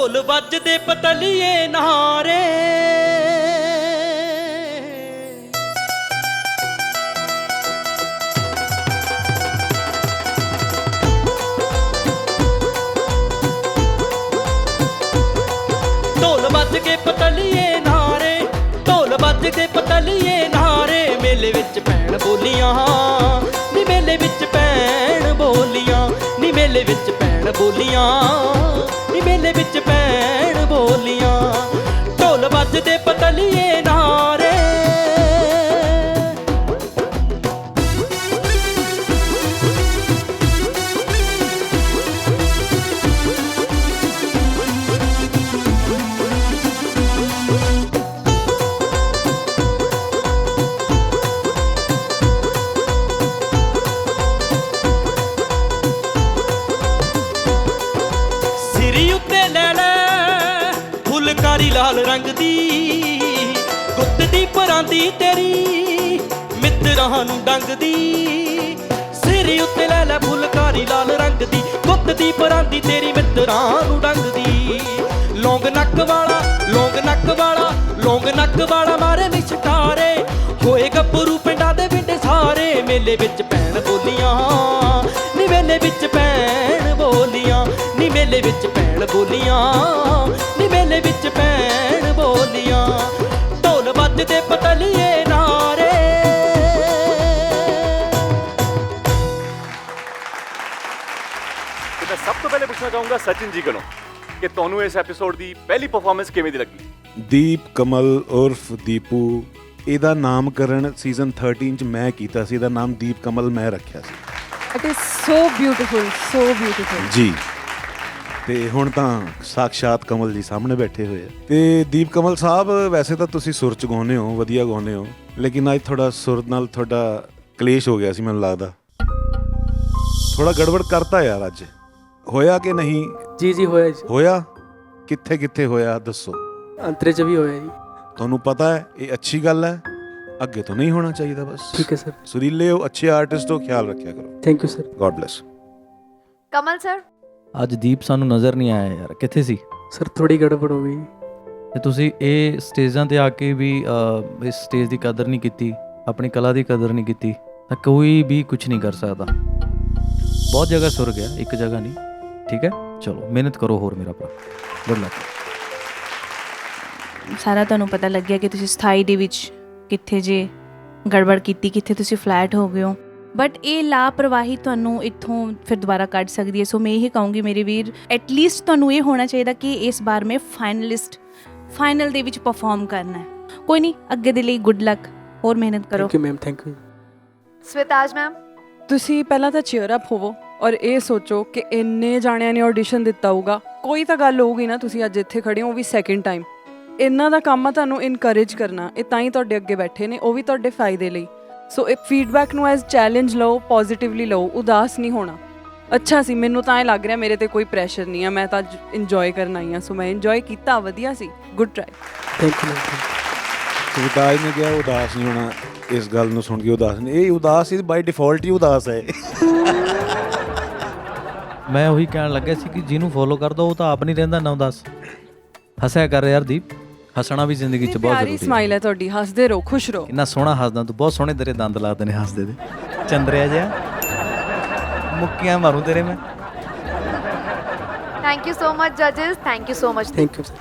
ਢੋਲ ਵੱਜਦੇ ਪਤਲੀਏ ਨਾਰੇ। ਢੋਲ ਵੱਜ ਕੇ ਪਤਲੀਏ ਨਾਰੇ, ਢੋਲ ਵੱਜ ਕੇ ਪਤਲੀਏ ਨਾਰੇ। ਮੇਲੇ ਵਿੱਚ ਭੈਣ ਬੋਲੀਆਂ, ਨੀ ਮੇਲੇ ਵਿੱਚ ਭੈਣ ਬੋਲੀਆਂ, ਨੀ ਮੇਲੇ ਵਿੱਚ ਭੈਣ ਬੋਲੀਆਂ। ਵੱਜਦੇ ਨਾਰੇ ਸਿਰੀ ਉੱਤੇ ਲੈ ਲੈ ਫੁਲਕਾਰੀ ਲਾਲ ਰੰਗ ਦੀ ਦੀ ਤੇਰੀ, ਮਿੱਤਰਾਂ ਨੂੰ ਡੰਗਦੀ। ਸਿਰ ਉੱਤੇ ਲੈ ਲੈ ਫੁਲਕਾਰੀ ਲਾਲ ਰੰਗ ਦੀ, ਗੁੱਤ ਦੀ ਪਰਾਂਦੀ ਤੇਰੀ ਮਿੱਤਰਾਂ ਨੂੰ ਡੰਗਦੀ। ਲੌਂਗ ਨੱਕ ਵਾਲਾ, ਲੌਂਗ ਨੱਕ ਵਾਲਾ, ਲੌਂਗ ਨੱਕ ਵਾਲਾ ਮਾਰੇ ਵਿਛਟਾਰੇ ਹੋਏ ਗੱਭਰੂ ਪਿੰਡਾਂ ਦੇ ਪਿੰਡੇ ਸਾਰੇ, ਮੇਲੇ ਵਿੱਚ ਪੈਣ ਬੋਲੀਆਂ। ਨੀ ਮੇਲੇ ਵਿੱਚ ਭੈਣ ਬੋਲੀਆਂ, ਨੀ ਮੇਲੇ ਵਿੱਚ ਭੈਣ ਬੋਲੀਆਂ। ਨੀ ਮੇਲੇ ਵਿੱਚ ਭੈਣ ਬੋਲੀਆਂ। ਢੋਲ ਵੱਜਦੇ ਪਤਲੀਏ ਨਾਰੇ। ਤੇ ਮੈਂ ਸਭ ਤੋਂ ਪਹਿਲੇ ਪੁੱਛਣਾ ਚਾਹੂੰਗਾ ਸਚਿਨ ਜੀ ਕੋਲੋਂ ਕਿ ਤੁਹਾਨੂੰ ਇਸ ਐਪੀਸੋਡ ਦੀ ਪਹਿਲੀ ਪਰਫਾਰਮੈਂਸ ਕਿਵੇਂ ਦੀ ਲੱਗੀ? ਦੀਪ ਕਮਲ ਉਰਫ ਦੀਪੂ ਇਹਦਾ ਨਾਮਕਰਨ ਸੀਜ਼ਨ 13 ਚ ਮੈਂ ਕੀਤਾ ਸੀ ਇਹਦਾ ਨਾਮ ਦੀਪ ਕਮਲ ਮੈਂ ਰੱਖਿਆ ਸੀ। It is so beautiful so beautiful ਜੀ। ਤੇ ਹੁਣ ਤਾਂ ਸਾਕਸ਼ਾਤ ਕਮਲ ਜੀ ਸਾਹਮਣੇ ਬੈਠੇ ਹੋਏ ਆ। ਤੇ ਦੀਪ ਕਮਲ ਸਾਹਿਬ ਵੈਸੇ ਤਾਂ ਤੁਸੀਂ ਸੁਰ ਚ ਗਾਉਂਦੇ ਹੋ ਵਧੀਆ ਗਾਉਂਦੇ ਹੋ ਲੇਕਿਨ ਅੱਜ ਥੋੜਾ ਸੁਰ ਨਾਲ ਤੁਹਾਡਾ ਕਲੇਸ਼ ਹੋ ਗਿਆ ਸੀ ਮੈਨੂੰ ਲੱਗਦਾ। ਥੋੜਾ ਗੜਬੜ ਕਰਤਾ ਯਾਰ ਅੱਜ। ਹੋਇਆ ਕਿ ਨਹੀਂ? ਜੀ ਜੀ ਹੋਇਆ ਜੀ। ਹੋਇਆ? ਕਿੱਥੇ ਕਿੱਥੇ ਹੋਇਆ? ਦੱਸੋ। ਅੰਤਰੇ ਚ ਵੀ ਹੋਇਆ ਜੀ। ਤੁਹਾਨੂੰ ਪਤਾ ਹੈ ਇਹ ਅੱਛੀ ਗੱਲ ਹੈ ਅੱਗੇ ਤੋਂ ਨਹੀਂ ਹੋਣਾ ਚਾਹੀਦਾ ਬਸ। ਠੀਕ ਹੈ ਸਰ। ਸੁਰੀਲੇ ਹੋ ਅੱਛੇ ਆਰਟਿਸਟ ਹੋ ਖਿਆਲ ਰੱਖਿਆ ਕਰੋ। Thank you sir god bless Kamal sir ਅੱਜ ਦੀਪ ਸਾਨੂੰ ਨਜ਼ਰ ਨਹੀਂ ਆਇਆ ਯਾਰ ਕਿੱਥੇ ਸੀ? ਸਰ ਥੋੜੀ ਗੜਬੜ ਹੋ ਗਈ। ਤੇ ਤੁਸੀਂ ਇਹ ਸਟੇਜਾਂ ਤੇ ਆ ਕੇ ਵੀ ਅਹ, ਇਸ ਸਟੇਜ ਦੀ ਕਦਰ ਨਹੀਂ ਕੀਤੀ ਆਪਣੀ ਕਲਾ ਦੀ ਕਦਰ ਨਹੀਂ ਕੀਤੀ ਤਾਂ ਕੋਈ ਵੀ ਕੁਝ ਨਹੀਂ ਕਰ ਸਕਦਾ। ਬਹੁਤ ਜਗ੍ਹਾ ਸੁਰ ਗਿਆ ਇੱਕ ਜਗ੍ਹਾ ਨਹੀਂ ਠੀਕ ਹੈ? ਚਲੋ ਮਿਹਨਤ ਕਰੋ ਹੋਰ ਮੇਰਾ ਭਰਾ। Good luck. ਸਾਰਾ ਤੁਹਾਨੂੰ ਪਤਾ ਲੱਗਿਆ ਕਿ ਤੁਸੀਂ ਸਥਾਈ ਦੇ ਵਿੱਚ ਕਿੱਥੇ ਜੇ ਗੜਬੜ ਕੀਤੀ ਕਿੱਥੇ ਤੁਸੀਂ ਫਲੈਟ ਹੋ ਗਏ ਹੋ। ਬਟ ਇਹ ਲਾਪਰਵਾਹੀ ਤੁਹਾਨੂੰ ਇੱਥੋਂ ਫਿਰ ਦੁਬਾਰਾ ਕੱਢ ਸਕਦੀ ਹੈ। ਸੋ ਮੈਂ ਇਹ ਕਹੂੰਗੀ ਮੇਰੇ ਵੀਰ ਐਟ ਲੀਸਟ ਤੁਹਾਨੂੰ ਇਹ ਹੋਣਾ ਚਾਹੀਦਾ ਕਿ ਇਸ ਵਾਰ ਮੈਂ ਫਾਈਨਲਿਸਟ ਫਾਈਨਲ ਦੇ ਵਿੱਚ ਪਰਫਾਰਮ ਕਰਨਾ ਹੈ। ਕੋਈ ਨਹੀਂ ਅੱਗੇ ਦੇ ਲਈ ਗੁੱਡ ਲੱਕ ਹੋਰ ਮਿਹਨਤ ਕਰੋ। Thank you ma'am thank you ਸਵੇਤਾਜ ma'am ਤੁਸੀਂ ਪਹਿਲਾਂ ਤਾਂ ਚੀਅਰ ਅਪ ਹੋਵੋ ਔਰ ਇਹ ਸੋਚੋ ਕਿ ਇੰਨੇ ਜਾਣਿਆਂ ਨੇ ਆਡੀਸ਼ਨ ਦਿੱਤਾ ਹੋਊਗਾ। ਕੋਈ ਤਾਂ ਗੱਲ ਹੋਊਗੀ ਨਾ ਤੁਸੀਂ ਅੱਜ ਇੱਥੇ ਖੜੇ ਹੋ ਉਹ ਵੀ ਸੈਕਿੰਡ ਟਾਈਮ ਇਹਨਾਂ ਦਾ ਕੰਮ ਆ ਤੁਹਾਨੂੰ ਇਨਕਰੇਜ ਕਰਨਾ ਇਹ ਤਾਂ ਹੀ ਤੁਹਾਡੇ ਅੱਗੇ ਬੈਠੇ ਨੇ ਉਹ ਵੀ ਤੁਹਾਡੇ ਫਾਇਦੇ ਲਈ। ਸੋ ਇਹ ਫੀਡਬੈਕ ਨੂੰ ਐਜ਼ ਚੈਲੰਜ ਲਓ ਪੋਜ਼ਿਟਿਵਲੀ ਲਓ ਉਦਾਸ ਨਹੀਂ ਹੋਣਾ। ਅੱਛਾ ਸੀ ਮੈਨੂੰ ਤਾਂ ਇਹ ਲੱਗ ਰਿਹਾ ਮੇਰੇ ਤੇ ਕੋਈ ਪ੍ਰੈਸ਼ਰ ਨਹੀਂ ਆ ਮੈਂ ਤਾਂ ਇੰਜੋਏ ਕਰਨ ਆਈ ਆ ਸੋ ਮੈਂ ਇੰਜੋਏ ਕੀਤਾ ਵਧੀਆ ਸੀ। ਗੁੱਡ ਟਰਾਈ ਥੈਂਕ ਯੂ ਸੁਵਿਤਾਜ ਨੇ ਕਿਹਾ ਉਦਾਸ ਨਹੀਂ ਹੋਣਾ। ਇਸ ਗੱਲ ਨੂੰ ਸੁਣ ਕੇ ਉਦਾਸ ਨਹੀਂ। ਇਹ ਉਦਾਸ ਹੀ ਬਾਈ ਡਿਫਾਲਟ ਹੀ ਉਦਾਸ ਹੈ। ਮੈਂ ਉਹੀ ਕਹਿਣ ਲੱਗਿਆ ਸੀ ਕਿ ਜਿਹਨੂੰ ਫੋਲੋ ਕਰਦਾ ਉਹ ਤਾਂ ਆਪ ਨਹੀਂ ਰਹਿੰਦਾ ਨਾ ਉਦਾਸ ਹੱਸਿਆ ਕਰ ਯਾਰ ਦੀਪ ਹੱਸਣਾ ਵੀ ਜ਼ਿੰਦਗੀ 'ਚ ਬਹੁਤ ਪਿਆਰੀ ਜ਼ਰੂਰੀ ਹੈ। ਸਮਾਈਲ ਹੈ ਤੁਹਾਡੀ ਹੱਸਦੇ ਰਹੋ ਖੁਸ਼ ਰਹੋ। ਕਿੰਨਾ ਸੋਹਣਾ ਹੱਸਦਾ ਤੂੰ ਬਹੁਤ ਸੋਹਣੇ ਤੇਰੇ ਦੰਦ ਲੱਗਦੇ ਨੇ ਹੱਸਦੇ ਦੇ। ਚੰਦਰਿਆ ਜਿਹਾ। ਮੁੱਕੀਆਂ ਮਾਰੂ ਤੇਰੇ ਮੈਂ। Thank you so much ਜੱਜਸ thank you so much thank you sir